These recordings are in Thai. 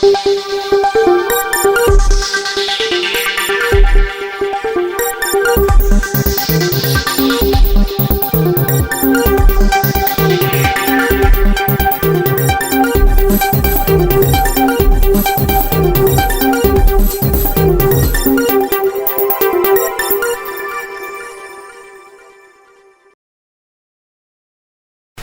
Thank you.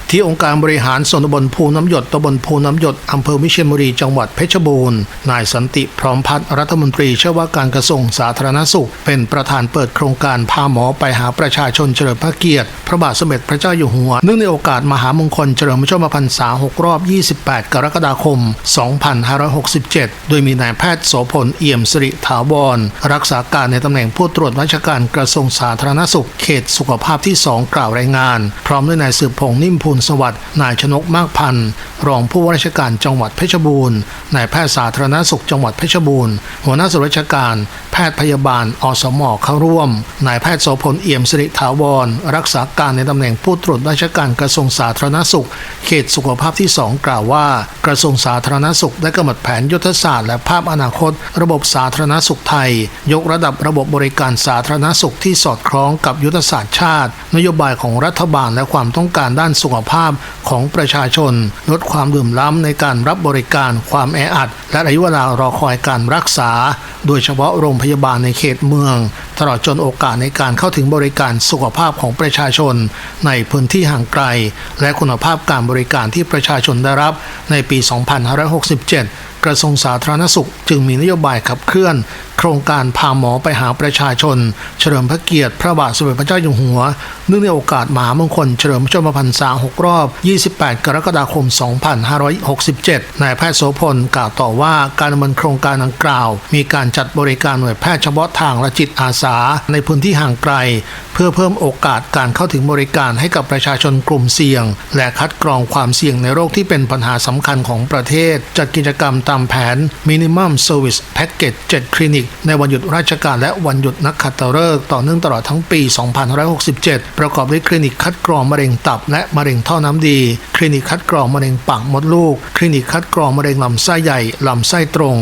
ที่องค์การบริหารส่วนตำบลภูน้ำหยดตำบลภูน้ำหยดอำเภอวิเชียรบุรีจังหวัดเพชรบูรณ์ นายสันติพร้อมพัฒน์รัฐมนตรีเชื่อว่าการกระทรวงสาธารณสุข เป็นประธานเปิดโครงการพาหมอไปหาประชาชนเฉลิมพระเกียรติ พระบาทสมเด็จพระเจ้าอยู่หัว เนื่องในโอกาสมหามงคลเฉลิมพระชนมพรรษา 6 รอบ 28 กรกฎาคม 2567 โดยมีนายแพทย์โสพลเอี่ยมสิริถาวร รักษาการในตำแหน่งผู้ตรวจราชการกระทรวงสาธารณสุข เขตสุขภาพที่ 2 กล่าวรายงาน พร้อมด้วยนายสืบพงษ์นิ่มพูนสวัสดิ์นายชนกมากพันธ์รองผู้ว่าราชการจังหวัดเพชรบูรณ์นายแพทย์สาธารณสุขจังหวัดเพชรบูรณ์หัวหน้าส่วนราชการ แพทย์พยาบาล อสมอเข้าร่วมนายแพทย์โสพลเอี่ยมสิริถาวร รักษาการในตำแหน่งผู้ตรวจราชการกระทรวงสาธารณสุข เขตสุขภาพที่ 2 กล่าวว่า กระทรวงสาธารณสุขได้กำหนดแผนยุทธศาสตร์และภาพอนาคต ระบบสาธารณสุขไทย ยกระดับระบบบริการสาธารณสุขที่สอดคล้องกับยุทธศาสตร์ชาติ นโยบายของรัฐบาลและความต้องการด้านสุขภาพของประชาชน ลดความดื่มล้ำในการรับบริการความแออัด และระยะเวลารอคอยการรักษา โดยเฉพาะโรงพยาบาลในเขตเมือง ตลอดจนโอกาสในการเข้าถึงบริการสุขภาพของประชาชน ในพื้นที่ห่างไกล และคุณภาพการบริการที่ประชาชนได้รับในปี 2567 กระทรวงสาธารณสุขจึงมีนโยบายขับเคลื่อนโครงการพาหมอไปหาประชาชน เฉลิมพระเกียรติพระบาทสมเด็จพระเจ้าอยู่หัว เนื่องในโอกาสมหามงคลเฉลิมพระชนมพรรษา6รอบ 28 กรกฎาคม 2567 นายแพทย์โสพลกล่าวต่อว่าการดำเนินโครงการดังกล่าว มีการจัดบริการหน่วยแพทย์เฉพาะทางและจิตอาสาในพื้นที่ห่างไกล เพื่อเพิ่มโอกาสการเข้าถึงบริการให้กับประชาชนกลุ่มเสี่ยง และคัดกรองความเสี่ยงในโรคที่เป็นปัญหาสำคัญของประเทศ จัดกิจกรรมตามแผน Minimum Service Package 7คลินิกในวันหยุดราชการและวันหยุดนักขัตฤกษ์ต่อเนื่องตลอดทั้งปี 2567 ประกอบด้วยคลินิกคัดกรองมะเร็งตับและมะเร็งท่อน้ำดี คลินิกคัดกรองมะเร็งปากมดลูก คลินิกคัดกรองมะเร็งลำไส้ใหญ่ลำไส้ตรง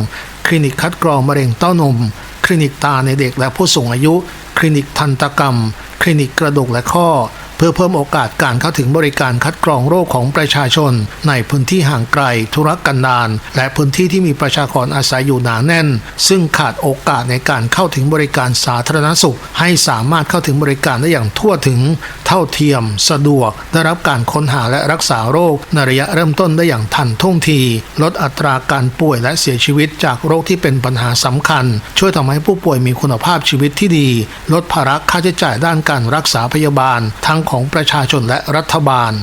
คลินิกคัดกรองมะเร็งเต้านม คลินิกตาในเด็กและผู้สูงอายุ คลินิกทันตกรรม คลินิกกระดูกและข้อ พื่อเพิ่มโอกาสการเข้าถึงบริการคัดกรองโรคของประชาชน ในพื้นที่ห่างไกล ธุรกันดารและพื้นที่ที่มีประชากรอาศัยอยู่หนาแน่น ซึ่งขาดโอกาสในการเข้าถึงบริการสาธารณสุข ให้สามารถเข้าถึงบริการได้อย่างทั่วถึง เท่าเทียม สะดวก ได้รับการค้นหาและรักษาโรคในระยะเริ่มต้นได้อย่างทันท่วงที ลดอัตราการป่วยและเสียชีวิตจากโรคที่เป็นปัญหาสำคัญ ช่วยทำให้ผู้ป่วยมีคุณภาพชีวิตที่ดี ลดภาระค่าใช้จ่ายด้านการรักษาพยาบาล ทั้งของประชาชนและรัฐบาล